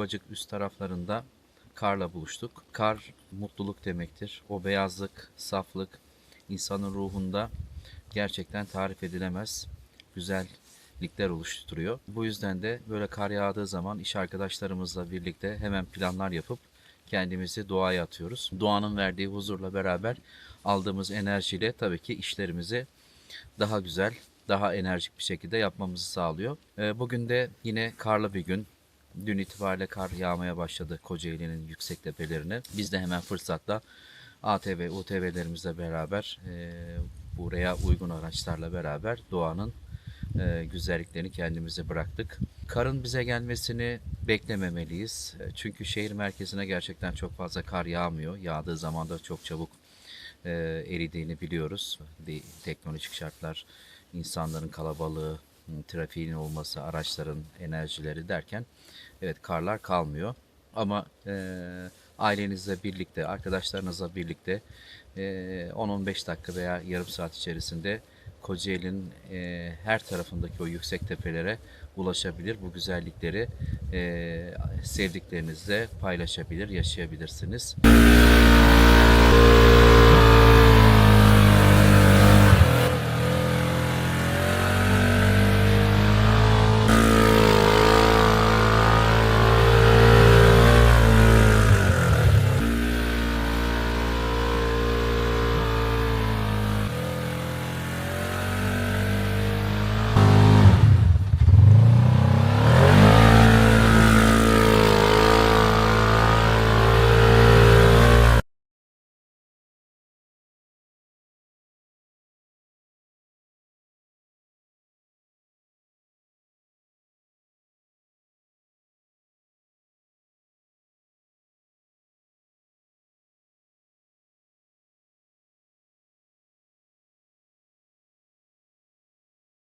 Ayvacık üst taraflarında karla buluştuk. Kar mutluluk demektir. O beyazlık, saflık insanın ruhunda gerçekten tarif edilemez güzellikler oluşturuyor. Bu yüzden de böyle kar yağdığı zaman iş arkadaşlarımızla birlikte hemen planlar yapıp kendimizi doğaya atıyoruz. Doğanın verdiği huzurla beraber aldığımız enerjiyle tabii ki işlerimizi daha güzel, daha enerjik bir şekilde yapmamızı sağlıyor. Ee, Bugün de yine karlı bir gün. Dün itibariyle kar yağmaya başladı Kocaeli'nin yüksek tepelerine. Biz de hemen fırsatla ATV, UTV'lerimizle beraber e, buraya uygun araçlarla beraber doğanın e, güzelliklerini kendimize bıraktık. Karın bize gelmesini beklememeliyiz. E, Çünkü şehir merkezine gerçekten çok fazla kar yağmıyor. Yağdığı zaman da çok çabuk e, eridiğini biliyoruz. Bir teknolojik şartlar, insanların kalabalığı, trafiğin olması, araçların enerjileri derken evet karlar kalmıyor. Ama e, ailenizle birlikte, arkadaşlarınızla birlikte e, 10-15 dakika veya yarım saat içerisinde Kocaeli'nin e, her tarafındaki o yüksek tepelere ulaşabilir. Bu güzellikleri e, sevdiklerinizle paylaşabilir, yaşayabilirsiniz.